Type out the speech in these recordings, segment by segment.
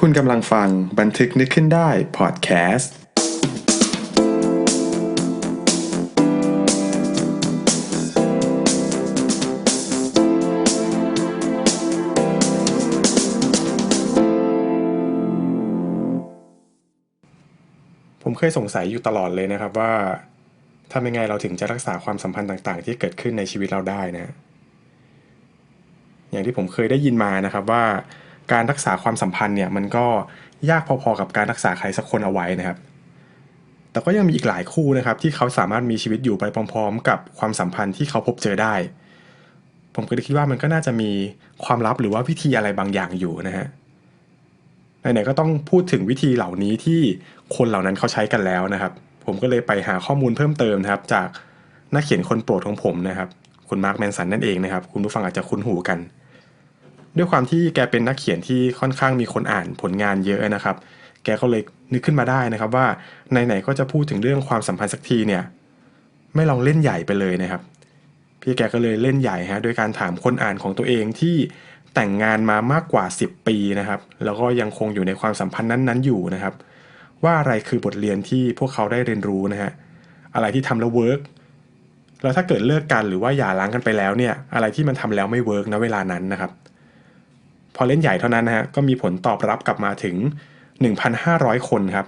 คุณกำลังฟังบันทึกนึกขึ้นได้พอดแคสต์ ผมเคยสงสัยอยู่ตลอดเลยนะครับว่าทำยังไงเราถึงจะรักษาความสัมพันธ์ต่างๆ ที่เกิดขึ้นในชีวิตเราได้นะ อย่างที่ผมเคยได้ยินมานะครับว่า การรักษาความสัมพันธ์เนี่ยมันก็ยากพอๆกับการรักษาใครสักคนเอาไว้นะครับ แต่ก็ยังมีอีกหลายคู่นะครับ ที่เขาสามารถมีชีวิตอยู่ไปพร้อม ๆ กับความสัมพันธ์ที่เขาพบเจอได้ ผมก็เลยคิดว่ามันก็น่าจะมีความลับหรือว่าวิธีอะไรบางอย่างอยู่นะฮะไหนๆก็ต้องพูดถึงวิธีเหล่านี้ที่คนเหล่านั้นเขาใช้กันแล้วนะครับ ผมก็เลยไปหาข้อมูลเพิ่มเติมนะครับ จากนักเขียนคนโปรดของผมนะครับ คุณมาร์คแมนสันนั่นเองนะครับ คุณผู้ฟังอาจจะคุ้นหูกัน ด้วยความที่แกเป็นนักเขียนที่ค่อนข้างมีคนอ่านผลงานเยอะนะครับ แกก็เลยนึกขึ้นมาได้นะครับว่าไหนๆก็จะพูดถึงเรื่องความสัมพันธ์สักทีเนี่ยไม่ลองเล่นใหญ่ไปเลยนะครับ พี่แกก็เลยเล่นใหญ่ฮะด้วยการถามคนอ่านของตัวเองที่แต่งงานมามากกว่า 10 ปีนะครับ แล้วก็ยังคงอยู่ในความสัมพันธ์นั้นๆอยู่นะครับ ว่าอะไรคือบทเรียนที่พวกเขาได้เรียนรู้นะฮะอะไรที่ทำแล้วเวิร์กแล้วถ้าเกิดเลิกกันหรือว่าหย่าร้างกันไปแล้วเนี่ยอะไรที่มันทำแล้วไม่เวิร์กณเวลานั้นนะครับ พอเล่นใหญ่เท่านั้นนะฮะก็มีผลตอบรับกลับมาถึง 1,500 คนครับ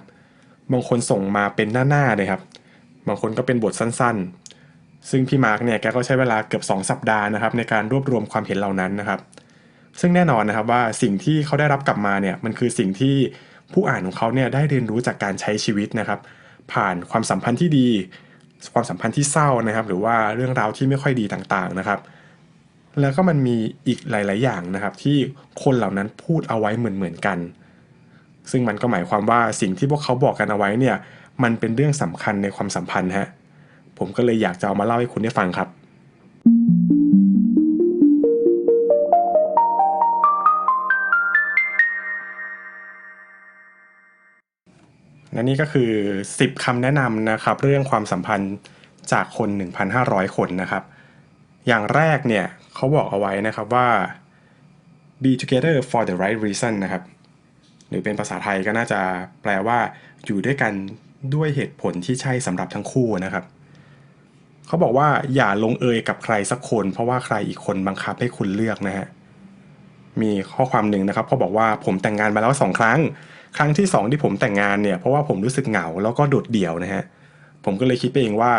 บางคนส่งมาเป็นหน้าๆเลยครับ บางคนก็เป็นบทสั้นๆ ซึ่งพี่มาร์กเนี่ยแกก็ใช้เวลาเกือบ 2 สัปดาห์นะครับในการรวบรวมความเห็นเหล่านั้นนะครับ ซึ่งแน่นอนนะครับว่าสิ่งที่เขาได้รับกลับมาเนี่ยมันคือสิ่งที่ผู้อ่านของเขาเนี่ยได้เรียนรู้จากการใช้ชีวิตนะครับ ผ่านความสัมพันธ์ที่ดี ความสัมพันธ์ที่เศร้านะครับ หรือว่าเรื่องราวที่ไม่ค่อยดีต่างๆนะครับ แล้วก็มันมีอีกหลาย ๆ อย่างนะครับ ที่คนเหล่านั้นพูดเอาไว้เหมือนๆกัน ซึ่งมันก็หมายความว่าสิ่งที่พวกเขาบอกกันเอาไว้เนี่ย มันเป็นเรื่องสำคัญในความสัมพันธ์ฮะผมก็เลยอยากจะเอามาเล่าให้คุณได้ฟังครับ และนี่ก็คือ 10คำแนะนำนะครับ เรื่องความสัมพันธ์จากคน 1,500 คนนะครับ อย่างแรกเนี่ยเขาบอกเอาไว้นะครับว่า be together for the right reason นะครับ หรือเป็นภาษาไทยก็น่าจะแปลว่า อยู่ด้วยกันด้วยเหตุผลที่ใช่สำหรับทั้งคู่นะครับ เขาบอกว่าอย่าลงเอยกับใครสักคน เพราะว่าใครอีกคนบังคับให้คุณเลือกนะฮะ มีข้อความหนึ่งนะครับเขาบอกว่าผมแต่งงานมาแล้วสองครั้ง ครั้งที่สองที่ผมแต่งงานเนี่ยเพราะว่าผมรู้สึกเหงาแล้วก็โดดเดี่ยวนะฮะ ผมก็เลยคิดไปเองว่า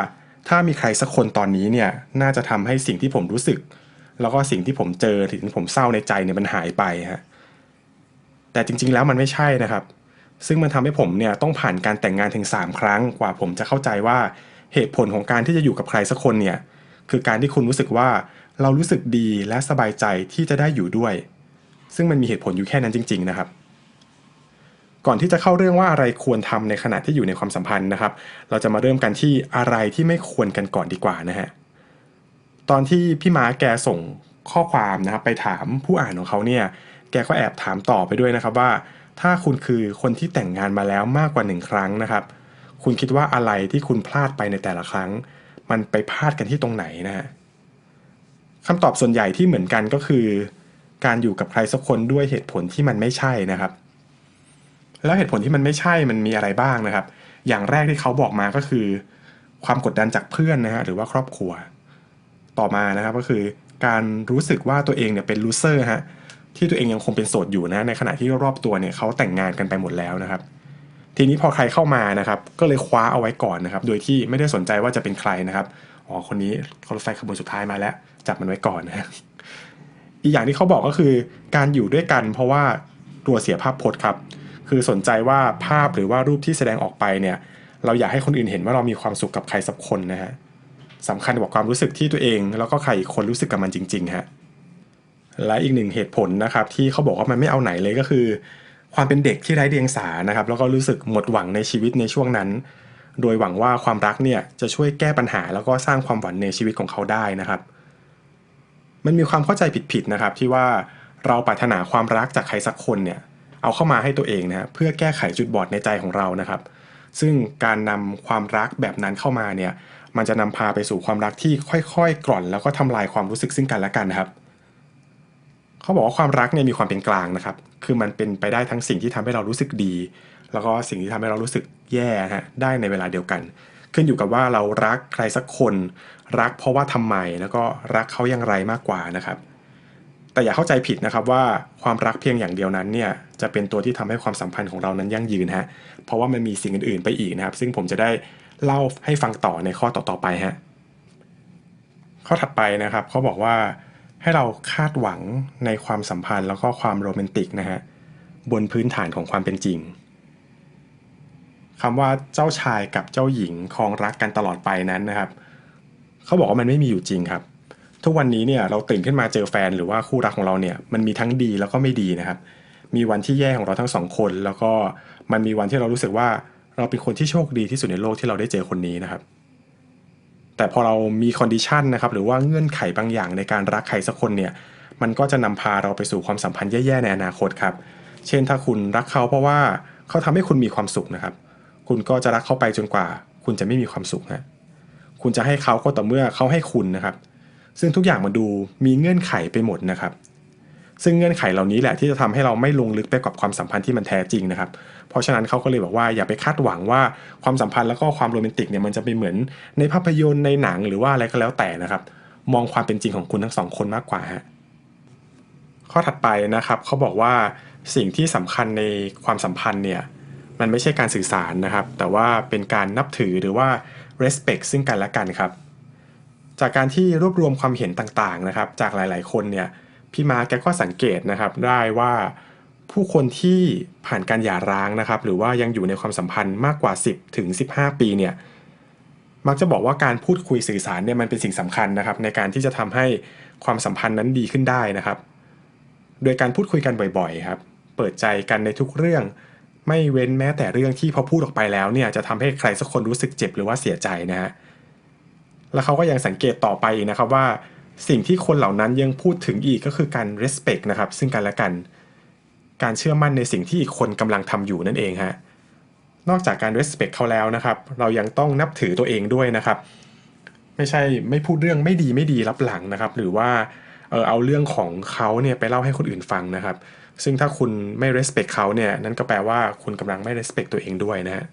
ถ้ามีใครสักคนตอนนี้เนี่ยน่าจะทำให้สิ่งที่ผมรู้สึก แล้วก็สิ่งที่ผมเจอถึงผมเศร้าในใจเนี่ยมันหายไปฮะแต่จริง ๆแล้วมันไม่ใช่นะครับ ซึ่งมันทำให้ผมเนี่ยต้องผ่านการแต่งงานถึง 3 ครั้งกว่าผมจะเข้าใจว่าเหตุผลของการที่จะอยู่กับใครสักคนเนี่ยคือการที่คุณรู้สึกว่าเรารู้สึกดีและสบายใจที่จะได้อยู่ด้วย ซึ่งมันมีเหตุผลอยู่แค่นั้นจริง ๆ นะครับ ก่อนที่จะเข้าเรื่องว่าอะไรควรทำในขณะที่อยู่ในความสัมพันธ์นะครับ เราจะมาเริ่มกันที่อะไรที่ไม่ควรกันก่อนดีกว่านะฮะตอนที่พี่ม้าแกส่งข้อความนะครับไปถามผู้อ่านของเขาเนี่ย แกก็แอบถามต่อไปด้วยนะครับว่า ถ้าคุณคือคนที่แต่งงานมาแล้วมากกว่าหนึ่งครั้งนะครับ คุณคิดว่าอะไรที่คุณพลาดไปในแต่ละครั้ง มันไปพลาดกันที่ตรงไหนนะฮะคำตอบส่วนใหญ่ที่เหมือนกันก็คือ การอยู่กับใครสักคนด้วยเหตุผลที่มันไม่ใช่นะครับ แล้วเหตุผลที่มันไม่ใช่มันมีอะไรบ้างนะครับ อย่างแรกที่เขาบอกมาก็คือ ความกดดันจากเพื่อนนะฮะหรือว่าครอบครัว ต่อมานะครับก็คือการรู้สึกว่าตัวเองเนี่ยเป็นลูเซอร์ฮะที่ตัวเองยังคงเป็นโสดอยู่นะในขณะที่รอบตัวเนี่ยเขาแต่งงานกันไปหมดแล้วนะครับ ทีนี้พอใครเข้ามานะครับ ก็เลยคว้าเอาไว้ก่อนนะครับ โดยที่ไม่ได้สนใจว่าจะเป็นใครนะครับอ๋อคนนี้รถไฟขบวนสุดท้ายมาแล้ว จับมันไว้ก่อนนะฮะอีกอย่างที่เขาบอกก็คือ การอยู่ด้วยกัน เพราะว่ากลัวเสียภาพพจน์ครับ คือสนใจว่าภาพหรือว่ารูปที่แสดงออกไปเนี่ยเราอยากให้คนอื่นเห็นว่าเรามีความสุขกับใครสักคนนะฮะสำคัญกว่าความรู้สึกที่ตัวเอง แล้วก็ใครอีกคนรู้สึกกับมันจริงๆฮะและอีกหนึ่งเหตุผลนะครับที่เขาบอกว่ามันไม่เอาไหนเลยก็คือ ความเป็นเด็กที่ไร้เดียงสานะครับแล้วก็รู้สึกหมดหวังในชีวิตในช่วงนั้น โดยหวังว่าความรักเนี่ยจะช่วยแก้ปัญหาแล้วก็สร้างความหวังในชีวิตของเขาได้นะครับ มันมีความเข้าใจผิดๆนะครับที่ว่าเราปรารถนาความรักจากใครสักคนเนี่ย เอาเข้ามาให้ตัวเองนะเพื่อแก้ไขจุดบอดในใจของเรานะครับ ซึ่งการนำความรักแบบนั้นเข้ามาเนี่ยมันจะนำพาไปสู่ความรักที่ค่อยๆ กร่อน แล้วก็ทำลายความรู้สึกซึ่งกันและกันนะครับเขาบอกว่าความรักเนี่ยมีความเป็นกลางนะครับ คือมันเป็นไปได้ทั้งสิ่งที่ทำให้เรารู้สึกดี แล้วก็สิ่งที่ทำให้เรารู้สึกแย่ฮะได้ในเวลาเดียวกัน ขึ้นอยู่กับว่าเรารักใครสักคน รักเพราะว่าทำไมแล้วก็รักเขาอย่างไรมากกว่านะครับ แต่อย่าเข้าใจผิดนะครับว่าความรักเพียงอย่างเดียวนั้นเนี่ยจะเป็นตัวที่ทำให้ความสัมพันธ์ของเรานั้นยั่งยืนฮะเพราะว่ามันมีสิ่งอื่นๆไปอีกนะครับ ซึ่งผมจะได้เล่าให้ฟังต่อในข้อต่อๆไปฮะข้อถัดไปนะครับเขาบอกว่าให้เราคาดหวังในความสัมพันธ์แล้วก็ความโรแมนติกนะฮะบนพื้นฐานของความเป็นจริงคำว่าเจ้าชายกับเจ้าหญิงครองรักกันตลอดไปนั้นนะครับ เขาบอกว่ามันไม่มีอยู่จริงครับ ทุกวันนี้เนี่ยเราตื่นขึ้นมาเจอแฟนหรือว่าคู่รักของเราเนี่ยมันมีทั้งดีแล้วก็ไม่ดีนะครับ มีวันที่แย่ของเราทั้งสองคน แล้วก็มันมีวันที่เรารู้สึกว่าเราเป็นคนที่โชคดีที่สุดในโลกที่เราได้เจอคนนี้นะครับ แต่พอเรามีคอนดิชันนะครับหรือว่าเงื่อนไขบางอย่างในการรักใครสักคนเนี่ยมันก็จะนำพาเราไปสู่ความสัมพันธ์แย่ๆในอนาคตครับ เช่นถ้าคุณรักเขาเพราะว่าเขาทำให้คุณมีความสุขนะครับ คุณก็จะรักเขาไปจนกว่า คุณจะไม่มีความสุขนะคุณจะให้เขาก็ต่อเมื่อเขาให้คุณนะครับ ซึ่งทุกอย่างมาดูมีเงื่อนไขไปหมดนะครับ ซึ่งเงื่อนไขเหล่านี้แหละที่จะทำให้เราไม่ลงลึกไปกับความสัมพันธ์ที่มันแท้จริงนะครับ เพราะฉะนั้นเขาก็เลยบอกว่าอย่าไปคาดหวังว่าความสัมพันธ์แล้วก็ความโรแมนติกเนี่ยมันจะไปเหมือนในภาพยนตร์ในหนังหรือว่าอะไรก็แล้วแต่นะครับ มองความเป็นจริงของคุณทั้งสองคนมากกว่าฮะข้อถัดไปนะครับเขาบอกว่าสิ่งที่สำคัญในความสัมพันธ์เนี่ยมันไม่ใช่การสื่อสารนะครับ แต่ว่าเป็นการนับถือหรือว่า respect ซึ่งกันและกันครับ จากการที่รวบรวมความเห็นต่างๆนะครับ จากหลาย ๆ คนเนี่ยพี่มาแกก็สังเกตนะครับได้ว่าผู้คนที่ผ่านการหย่าร้างนะครับ หรือว่ายังอยู่ในความสัมพันธ์มากกว่า 10 ถึง 15 ปีเนี่ยมักจะบอกว่าการพูดคุยสื่อสารเนี่ยมันเป็นสิ่งสำคัญนะครับ ในการที่จะทำให้ความสัมพันธ์นั้นดีขึ้นได้นะครับ โดยการพูดคุยกันบ่อยๆครับ เปิดใจกันในทุกเรื่อง ไม่เว้นแม้แต่เรื่องที่พอพูดออกไปแล้วเนี่ยจะทำให้ใครสักคนรู้สึกเจ็บหรือว่าเสียใจนะฮะ แล้วเขาก็ยังสังเกตต่อไปอีกนะครับว่า สิ่งที่คนเหล่านั้นยังพูดถึงอีกก็คือการ respect นะครับ ซึ่งกันและกัน การเชื่อมั่นในสิ่งที่อีกคนกำลังทำอยู่นั่นเองฮะนอกจากการ respect เขาแล้วนะครับ เรายังต้องนับถือตัวเองด้วยนะครับ ไม่ใช่ไม่พูดเรื่องไม่ดีไม่ดีรับหลังนะครับ หรือว่าเออเอาเรื่องของเขาเนี่ยไปเล่าให้คนอื่นฟังนะครับ ซึ่งถ้าคุณไม่ respect เขาเนี่ยนั่นก็แปลว่าคุณกำลังไม่ respect ตัวเองด้วยนะฮะ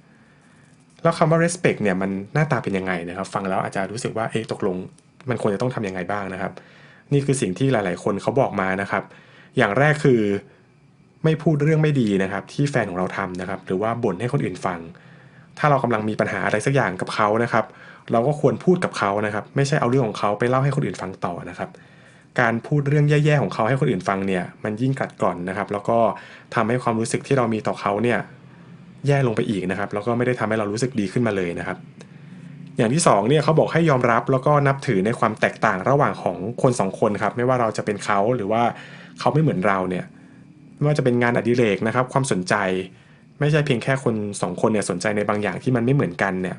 แล้วคำว่า respect เนี่ยมันหน้าตาเป็นยังไงนะครับ ฟังแล้วอาจจะรู้สึกว่าเอ๊ะตกลง มันควรจะต้องทำยังไงบ้างนะครับ นี่คือสิ่งที่หลาย ๆ คนเขาบอกมานะครับ อย่างแรกคือไม่พูดเรื่องไม่ดีนะครับ ที่แฟนของเราทำนะครับ หรือว่าบ่นให้คนอื่นฟัง ถ้าเรากำลังมีปัญหาอะไรสักอย่างกับเขานะครับ เราก็ควรพูดกับเขานะครับ ไม่ใช่เอาเรื่องของเขาไปเล่าให้คนอื่นฟังต่อนะครับ การพูดเรื่องแย่ ๆ ของเขาให้คนอื่นฟังเนี่ย มันยิ่งกัดกร่อนนะครับ แล้วก็ทำให้ความรู้สึกที่เรามีต่อเขาเนี่ย แย่ลงไปอีกนะครับ แล้วก็ไม่ได้ทำให้เรารู้สึกดีขึ้นมาเลยนะครับ อย่างที่สองเนี่ยเขาบอกให้ยอมรับแล้วก็นับถือในความแตกต่างระหว่างของคนสองคนครับ ไม่ว่าเราจะเป็นเขาหรือว่าเขาไม่เหมือนเราเนี่ย ไม่ว่าจะเป็นงานอดิเรกนะครับ ความสนใจ ไม่ใช่เพียงแค่คนสองคนเนี่ยสนใจในบางอย่างที่มันไม่เหมือนกันเนี่ย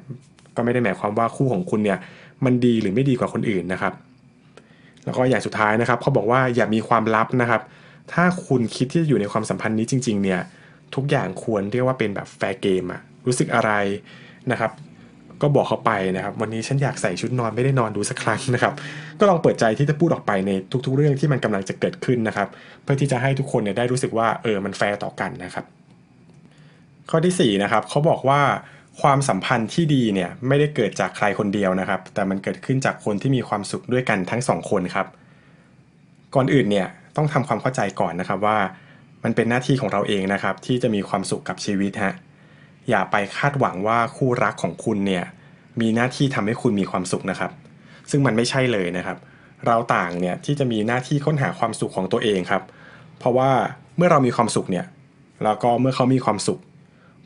ก็ไม่ได้หมายความว่าคู่ของคุณเนี่ย มันดีหรือไม่ดีกว่าคนอื่นนะครับ แล้วก็อย่างสุดท้ายนะครับเขาบอกว่าอย่ามีความลับนะครับ ถ้าคุณคิดที่จะอยู่ในความสัมพันธ์นี้จริง ๆ เนี่ย ทุกอย่างควรเรียกว่าเป็นแบบแฟร์เกมอะรู้สึกอะไรนะครับ ก็บอกเขาไปนะครับ วันนี้ฉันอยากใส่ชุดนอนไม่ได้นอนดูสักครั้งนะครับ ก็ลองเปิดใจที่จะพูดออกไปในทุก ๆ เรื่องที่มันกำลังจะเกิดขึ้นนะครับ เพื่อที่จะให้ทุกคนเนี่ยได้รู้สึกว่าเออมันแฟร์ต่อกันนะครับ ข้อที่สี่นะครับเขาบอกว่าความสัมพันธ์ที่ดีเนี่ยไม่ได้เกิดจากใครคนเดียวนะครับ แต่มันเกิดขึ้นจากคนที่มีความสุขด้วยกันทั้งสองคนครับ ก่อนอื่นเนี่ยต้องทำความเข้าใจก่อนนะครับว่า มันเป็นหน้าที่ของเราเองนะครับ ที่จะมีความสุขกับชีวิตฮะอย่าไปคาดหวังว่าคู่รักของคุณเนี่ยมีหน้าที่ทำให้คุณมีความสุขนะครับ ซึ่งมันไม่ใช่เลยนะครับ เราต่างเนี่ยที่จะมีหน้าที่ค้นหาความสุขของตัวเองครับ เพราะว่าเมื่อเรามีความสุขเนี่ยแล้วก็เมื่อเขามีความสุข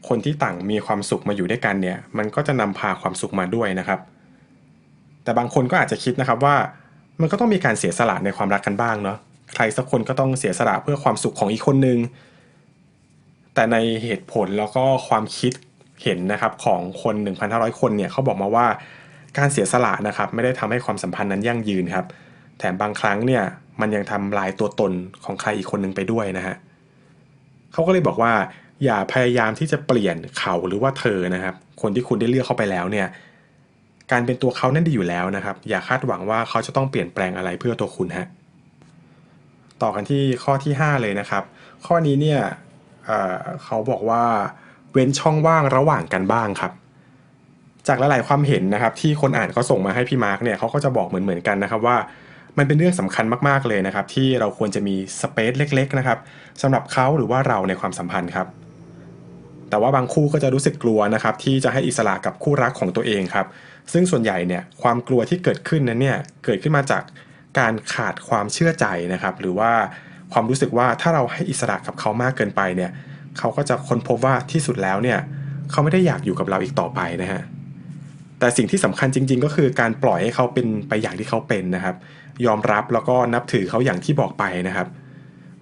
คนที่ต่างมีความสุขมาอยู่ด้วยกันเนี่ย มันก็จะนำพาความสุขมาด้วยนะครับ แต่บางคนก็อาจจะคิดนะครับว่ามันก็ต้องมีการเสียสละในความรักกันบ้างเนาะ ใครสักคนก็ต้องเสียสละเพื่อความสุขของอีกคนนึง แต่ในเหตุผลแล้วก็ความคิดเห็นนะครับของคน 1,500 คนเนี่ยเขาบอกมาว่าการเสียสละนะครับไม่ได้ทำให้ความสัมพันธ์นั้นยั่งยืนครับ แถมบางครั้งเนี่ยมันยังทำลายตัวตนของใครอีกคนหนึ่งไปด้วยนะฮะเขาก็เลยบอกว่า อย่าพยายามที่จะเปลี่ยนเขาหรือว่าเธอนะครับ คนที่คุณได้เลือกเข้าไปแล้วเนี่ยการเป็นตัวเขานั่นดีอยู่แล้วนะครับ อย่าคาดหวังว่าเขาจะต้องเปลี่ยนแปลงอะไรเพื่อตัวคุณฮะ ต่อกันที่ข้อที่ 5 เลยนะครับ ข้อนี้เนี่ยเเขาบอกว่าเว้นช่องว่างระหว่างกันบ้างครับ จากหลายๆความเห็นนะครับ ที่คนอ่านเขาส่งมาให้พี่มาร์กเนี่ยเขาก็จะบอกเหมือนๆกันนะครับว่ามันเป็นเรื่องสำคัญมากๆเลยนะครับ ที่เราควรจะมีสเปซเล็ก ๆ นะครับสำหรับเขาหรือว่าเราในความสัมพันธ์ครับ แต่ว่าบางคู่ก็จะรู้สึกกลัวนะครับ ที่จะให้อิสระกับคู่รักของตัวเองครับ ซึ่งส่วนใหญ่เนี่ยความกลัวที่เกิดขึ้นนั้นเนี่ยเกิดขึ้นมาจาก การขาดความเชื่อใจนะครับ หรือว่าความรู้สึกว่าถ้าเราให้อิสระกับเขามากเกินไปเนี่ยเขาก็จะค้นพบว่าที่สุดแล้วเนี่ยเขาไม่ได้อยากอยู่กับเราอีกต่อไปนะฮะแต่สิ่งที่สำคัญจริง ๆ ก็คือการปล่อยให้เขาเป็นไปอย่างที่เขาเป็นนะครับ ยอมรับแล้วก็นับถือเขาอย่างที่บอกไปนะครับ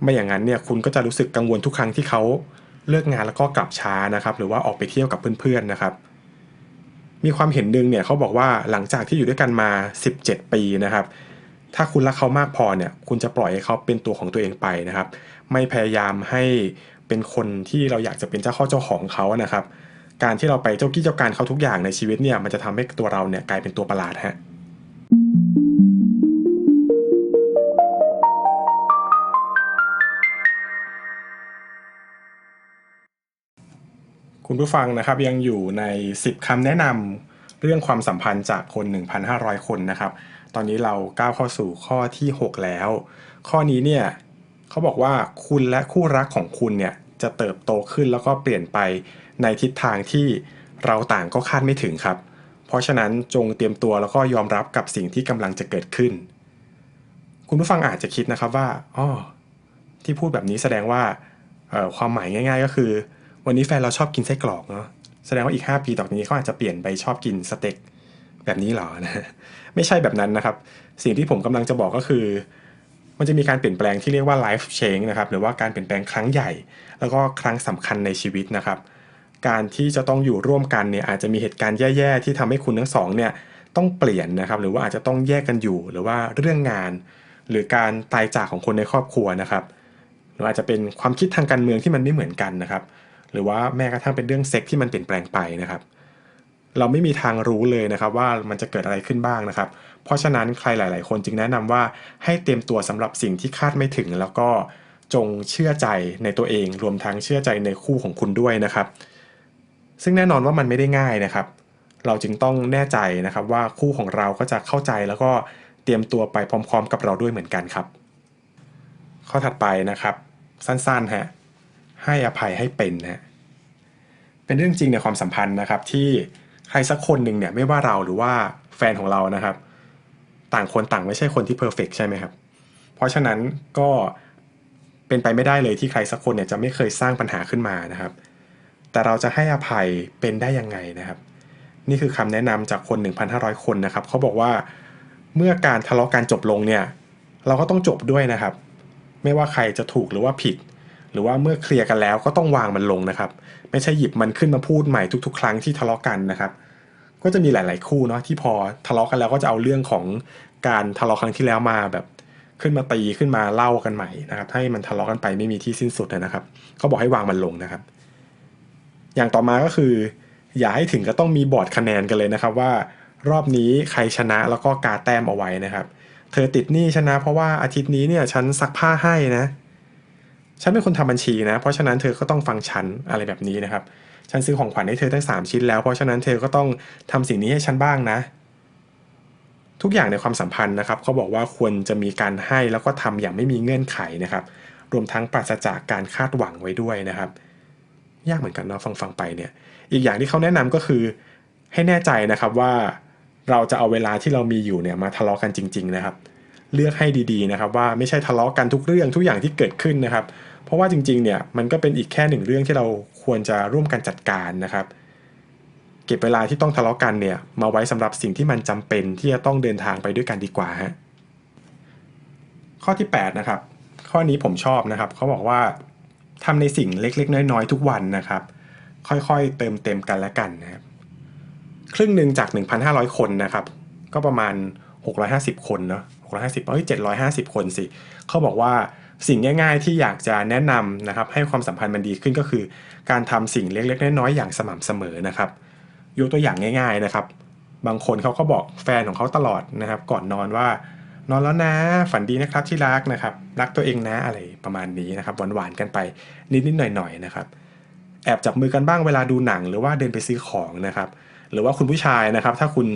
ไม่อย่างนั้นเนี่ยคุณก็จะรู้สึกกังวลทุกครั้งที่เขาเลิกงานแล้วก็กลับช้านะครับ หรือว่าออกไปเที่ยวกับเพื่อนๆนะครับ มีความเห็นหนึ่งเนี่ยเขาบอกว่าหลังจากที่อยู่ด้วยกันมา 17 ปีนะครับ ถ้าคุณรักเขามากพอเนี่ย คุณจะปล่อยให้เขาเป็นตัวของตัวเองไปนะครับ ไม่พยายามให้เป็นคนที่เราอยากจะเป็นเจ้าข้าเจ้าของเขานะครับ การที่เราไปเจ้ากี้เจ้าการเขาทุกอย่างในชีวิตเนี่ยมันจะทำให้ตัวเราเนี่ยกลายเป็นตัวประหลาดฮะคุณผู้ฟังนะครับยังอยู่ใน 10คำแนะนำเรื่องความสัมพันธ์จากคน 1,500 คนนะครับ ตอนนี้เราก้าวเข้าสู่ข้อที่ 6 แล้ว ข้อนี้เนี่ยเขาบอกว่าคุณและคู่รักของคุณเนี่ยจะเติบโตขึ้นแล้วก็เปลี่ยนไปในทิศทางที่เราต่างก็คาดไม่ถึงครับ เพราะฉะนั้นจงเตรียมตัวแล้วก็ยอมรับกับสิ่งที่กำลังจะเกิดขึ้น คุณผู้ฟังอาจจะคิดนะครับว่าอ๋อที่พูดแบบนี้แสดงว่าความหมายง่าย ๆ ก็คือ วันนี้แฟนเราชอบกินไส้กรอกเนาะแสดงว่าอีก 5 ปีต่อจากนี้เขาอาจจะเปลี่ยนไปชอบกินสเต็กแบบนี้หรอนะ ไม่ใช่แบบนั้นนะครับ สิ่งที่ผมกำลังจะบอกก็คือ มันจะมีการเปลี่ยนแปลงที่เรียกว่า life change นะครับหรือว่าการเปลี่ยนแปลงครั้งใหญ่ แล้วก็ครั้งสำคัญในชีวิตนะครับ การที่จะต้องอยู่ร่วมกันเนี่ยอาจจะมีเหตุการณ์แย่ๆที่ทำให้คุณทั้งสองเนี่ยต้องเปลี่ยนนะครับ หรือว่าอาจจะต้องแยกกันอยู่ หรือว่าเรื่องงาน หรือการตายจากของคนในครอบครัวนะครับหรืออาจจะเป็นความคิดทางการเมืองที่มันไม่เหมือนกันนะครับ หรือว่าแม้กระทั่งเป็นเรื่องเซ็กที่มันเปลี่ยนแปลงไปนะครับ เราไม่มีทางรู้เลยนะครับว่ามันจะเกิดอะไรขึ้นบ้างนะครับ เพราะฉะนั้นใครหลาย ๆ คนจึงแนะนำว่าให้เตรียมตัวสำหรับสิ่งที่คาดไม่ถึง แล้วก็จงเชื่อใจในตัวเองรวมทั้งเชื่อใจในคู่ของคุณด้วยนะครับ ซึ่งแน่นอนว่ามันไม่ได้ง่ายนะครับ เราจึงต้องแน่ใจนะครับว่าคู่ของเราก็จะเข้าใจแล้วก็เตรียมตัวไปพร้อม ๆ กับเราด้วยเหมือนกันครับ ข้อถัดไปนะครับ สั้นๆฮะให้อภัยให้เป็นนะเป็นเรื่องจริงในความสัมพันธ์นะครับที่ ใครสักคนหนึ่งเนี่ยไม่ว่าเราหรือว่าแฟนของเรานะครับ ต่างคนต่างไม่ใช่คนที่เพอร์เฟกใช่ไหมครับ เพราะฉะนั้นก็เป็นไปไม่ได้เลยที่ใครสักคนเนี่ยจะไม่เคยสร้างปัญหาขึ้นมานะครับ แต่เราจะให้อภัยเป็นได้ยังไงนะครับ นี่คือคำแนะนำจากคน 1,500 คนนะครับเขาบอกว่าเมื่อการทะเลาะการจบลงเนี่ยเราก็ต้องจบด้วยนะครับ ไม่ว่าใครจะถูกหรือว่าผิด รือว่าเมื่อเคลียร์กันแล้วก็ต้องวางมันลงนะครับ ไม่ใช่หยิบมันขึ้นมาพูดใหม่ทุก ๆ ครั้งที่ทะเลาะกันนะครับ ก็จะมีหลาย ๆ คู่เนาะที่พอทะเลาะกันแล้วก็จะเอาเรื่องของการทะเลาะครั้งที่แล้วมาแบบขึ้นมาตีขึ้นมาเล่ากันใหม่นะครับให้มันทะเลาะกันไปไม่มีที่สิ้นสุดนะครับเขาบอกให้วางมันลงนะครับ อย่างต่อมาก็คือ อย่าให้ถึงก็ต้องมีบอร์ดคะแนนกันเลยนะครับว่า รอบนี้ใครชนะแล้วก็กาแต้มเอาไว้นะครับ เธอติดหนี้ชนะ เพราะว่าอาทิตย์นี้เนี่ยฉันซักผ้าให้นะ ฉันเป็นคนทำบัญชีนะ เพราะฉะนั้นเธอก็ต้องฟังฉันอะไรแบบนี้นะครับ ฉันซื้อของขวัญให้เธอตั้งสามชิ้นแล้ว เพราะฉะนั้นเธอก็ต้องทำสิ่งนี้ให้ฉันบ้างนะ ทุกอย่างในความสัมพันธ์นะครับเขาบอกว่าควรจะมีการให้แล้วก็ทำอย่างไม่มีเงื่อนไขนะครับ รวมทั้งปราศจากการคาดหวังไว้ด้วยนะครับ ยากเหมือนกันเนาะฟังฟังๆไปเนี่ย อีกอย่างที่เขาแนะนำก็คือ ให้แน่ใจนะครับว่าเราจะเอาเวลาที่เรามีอยู่เนี่ยมาทะเลาะกันจริง ๆ นะครับ เลือกให้ดีๆนะครับ ว่าไม่ใช่ทะเลาะกันทุกเรื่องทุกอย่างที่เกิดขึ้นนะครับ เพราะว่าจริงๆเนี่ยมันก็เป็นอีกแค่หนึ่งเรื่องที่เราควรจะร่วมกันจัดการนะครับ เก็บเวลาที่ต้องทะเลาะกันเนี่ยมาไว้สำหรับสิ่งที่มันจำเป็นที่จะต้องเดินทางไปด้วยกันดีกว่าฮะข้อที่8นะครับข้อนี้ผมชอบนะครับเขาบอกว่าทำในสิ่งเล็กๆ น้อยๆ ทุกวันนะครับ ค่อยๆ เติมเต็มกันและกันนะครับครึ่งหนึ่งจาก 1,500 คนนะครับ ก็ประมาณ 650 คนเนาะ650เอ้ย750 คนสิเขาบอกว่า สิ่งง่าย ๆ ที่อยากจะแนะนำนะครับให้ความสัมพันธ์มันดีขึ้นก็คือ การทำสิ่งเล็กๆน้อยๆอย่างสม่ำเสมอนะครับยกตัวอย่างง่าย ๆนะครับ บางคนเขาก็บอกแฟนของเขาตลอดนะครับ ก่อนนอนว่านอนแล้วนะ ฝันดีนะครับที่รักนะครับ รักตัวเองนะอะไรประมาณนี้นะครับหวานๆกันไปนิดๆหน่อยๆนะครับ แอบจับมือกันบ้างเวลาดูหนังหรือว่าเดินไปซื้อของนะครับ หรือว่าคุณผู้ชายนะครับ ถ้าคุณ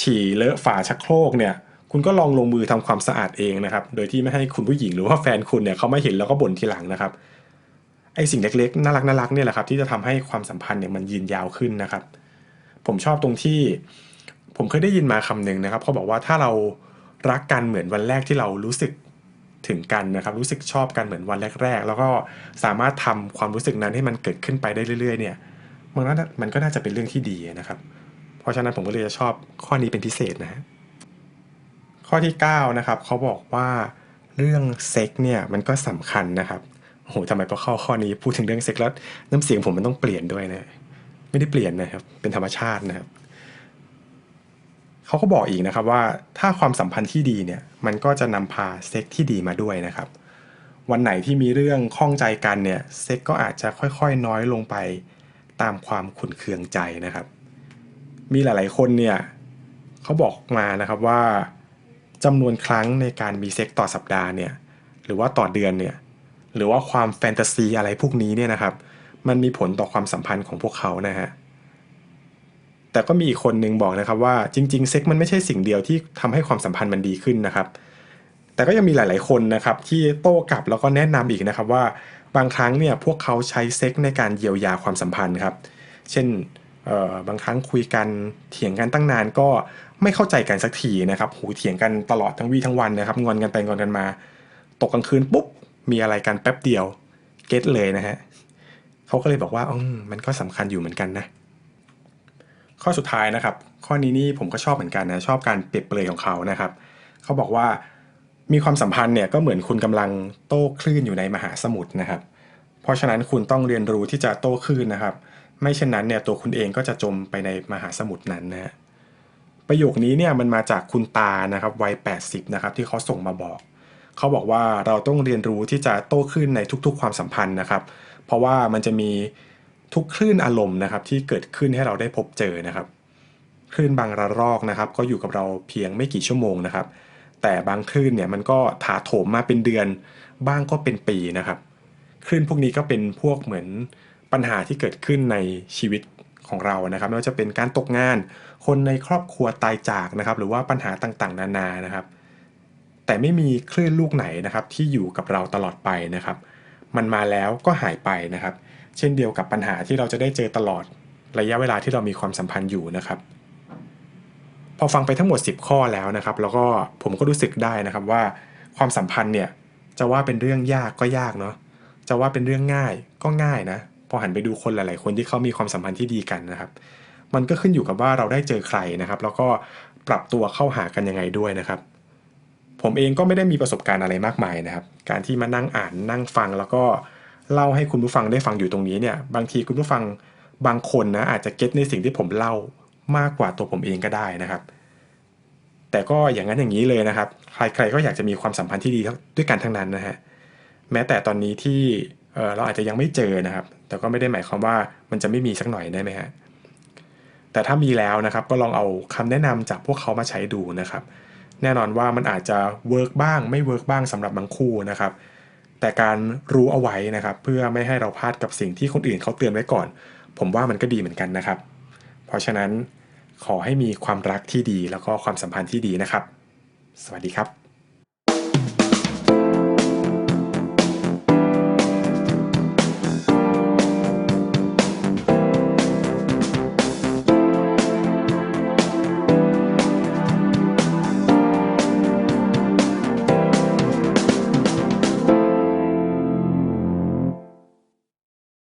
ฉี่เลอะฝาชักโครกเนี่ย คุณก็ลองลงมือทำความสะอาดเองนะครับ โดยที่ไม่ให้คุณผู้หญิงหรือว่าแฟนคุณเนี่ยเขามาเห็นแล้วก็บ่นทีหลังนะครับไอสิ่งเล็กๆน่ารักน่ารักเนี่ยแหละครับที่จะทำให้ความสัมพันธ์เนี่ยมันยืนยาวขึ้นนะครับ ผมชอบตรงที่ ผมเคยได้ยินมาคำหนึ่งนะครับเขาบอกว่าถ้าเรารักกันเหมือนวันแรกที่เรารู้สึกถึงกันนะครับรู้สึกชอบกันเหมือนวันแรก ๆ แล้วก็สามารถทำความรู้สึกนั้นให้มันเกิดขึ้นไปได้เรื่อย ๆ เนี่ยมันก็น่ามันก็น่าจะเป็นเรื่องที่ดีนะครับ เพราะฉะนั้นผมก็เลยจะชอบข้อนี้เป็นพิเศษนะฮะ ข้อที่9นะครับเขาบอกว่าเรื่องเซ็กเนี่ยมันก็สำคัญนะครับโอ้โหทำไมพอเข้าข้อนี้พูดถึงเรื่องเซ็กแล้วน้ำเสียงผมมันต้องเปลี่ยนด้วยนะไม่ได้เปลี่ยนนะครับ เป็นธรรมชาตินะครับเขาก็บอกอีกนะครับว่าถ้าความสัมพันธ์ที่ดีเนี่ยมันก็จะนำพาเซ็กที่ดีมาด้วยนะครับ วันไหนที่มีเรื่องข้องใจกันเนี่ยเซ็กก็อาจจะค่อยๆ น้อยลงไปตามความขุนเคืองใจนะครับ มีหลาย ๆ คนเนี่ยเขาบอกมานะครับว่า จำนวนครั้งในการมีเซ็กต่อสัปดาห์เนี่ยหรือว่าต่อเดือนเนี่ยหรือว่าความแฟนตาซีอะไรพวกนี้เนี่ยนะครับมันมีผลต่อความสัมพันธ์ของพวกเขานะฮะแต่ก็มีอีกคนนึงบอกนะครับว่าจริงๆเซ็กมันไม่ใช่สิ่งเดียวที่ทำให้ความสัมพันธ์มันดีขึ้นนะครับ แต่ก็ยังมีหลาย ๆคนนะครับที่โต้กลับแล้วก็แนะนำอีกนะครับว่าบางครั้งเนี่ยพวกเขาใช้เซ็กในการเยียวยาความสัมพันธ์ครับ เช่นเอ่อบางครั้งคุยกันเถียงกันตั้งนานก็ ไม่เข้าใจกันสักทีนะครับหูเถียงกันตลอดทั้งวี่ทั้งวันนะครับงอนกันไปงอนกันมา ตกกลางคืนปุ๊บมีอะไรกันแป๊บเดียวเก็ตเลยนะฮะเขาก็เลยบอกว่าอืมมันก็สำคัญอยู่เหมือนกันนะข้อสุดท้ายนะครับ ข้อนี้นี่ผมก็ชอบเหมือนกันนะชอบการเปรียบเปรยของเขานะครับเขาบอกว่ามีความสัมพันธ์เนี่ยก็เหมือนคุณกำลังโต้คลื่นอยู่ในมหาสมุทรนะครับ เพราะฉะนั้นคุณต้องเรียนรู้ที่จะโต้คลื่นนะครับ ไม่เช่นนั้นเนี่ยตัวคุณเองก็จะจมไปในมหาสมุทรนั้นนะฮะ ประโยคนี้เนี่ยมันมาจากคุณตานะครับวัย 80 นะครับที่เขาส่งมาบอก เขาบอกว่าเราต้องเรียนรู้ที่จะโต้คลื่นในทุกๆ ความสัมพันธ์นะครับ เพราะว่ามันจะมีทุกคลื่นอารมณ์นะครับที่เกิดขึ้นให้เราได้พบเจอนะครับ คลื่นบางระลอกนะครับ ก็อยู่กับเราเพียงไม่กี่ชั่วโมงนะครับ แต่บางคลื่นเนี่ยมันก็ถาโถมมาเป็นเดือน บ้างก็เป็นปีนะครับ คลื่นพวกนี้ก็เป็นพวกเหมือนปัญหาที่เกิดขึ้นในชีวิต ของเรานะครับไม่ว่าจะเป็นการตกงาน คนในครอบครัวตายจากนะครับ หรือว่าปัญหาต่างๆ นานานะครับ แต่ไม่มีคลื่นลูกไหนนะครับ ที่อยู่กับเราตลอดไปนะครับ มันมาแล้วก็หายไปนะครับ เช่นเดียวกับปัญหาที่เราจะได้เจอตลอดระยะเวลาที่เรามีความสัมพันธ์อยู่นะครับ พอฟังไปทั้งหมด 10 ข้อแล้วนะครับ แล้วก็ผมก็รู้สึกได้นะครับว่าความสัมพันธ์เนี่ยจะว่าเป็นเรื่องยากก็ยากเนาะจะว่าเป็นเรื่องง่ายก็ง่ายนะ พอหันไปดูคนหลาย ๆ คนที่เขามีความสัมพันธ์ที่ดีกันนะครับ มันก็ขึ้นอยู่กับว่าเราได้เจอใครนะครับ แล้วก็ปรับตัวเข้าหากันยังไงด้วยนะครับ ผมเองก็ไม่ได้มีประสบการณ์อะไรมากมายนะครับ การที่มานั่งอ่านนั่งฟัง แล้วก็เล่าให้คุณผู้ฟังได้ฟังอยู่ตรงนี้เนี่ย บางทีคุณผู้ฟังบางคนนะอาจจะเก็ตในสิ่งที่ผมเล่ามากกว่าตัวผมเองก็ได้นะครับ แต่ก็อย่างนั้นอย่างนี้เลยนะครับ ใครๆก็อยากจะมีความสัมพันธ์ที่ดีด้วยกันทั้งนั้นนะฮะแม้แต่ตอนนี้ที่เเราอาจจะยังไม่เจอนะครับ แต่ก็ไม่ได้หมายความว่ามันจะไม่มีสักหน่อยได้ไหมฮะแต่ถ้ามีแล้วนะครับก็ลองเอาคำแนะนำจากพวกเขามาใช้ดูนะครับ แน่นอนว่ามันอาจจะเวิร์กบ้างไม่เวิร์กบ้างสำหรับบางคู่นะครับ แต่การรู้เอาไว้นะครับ เพื่อไม่ให้เราพลาดกับสิ่งที่คนอื่นเขาเตือนไว้ก่อน ผมว่ามันก็ดีเหมือนกันนะครับ เพราะฉะนั้นขอให้มีความรักที่ดีแล้วก็ความสัมพันธ์ที่ดีนะครับ สวัสดีครับ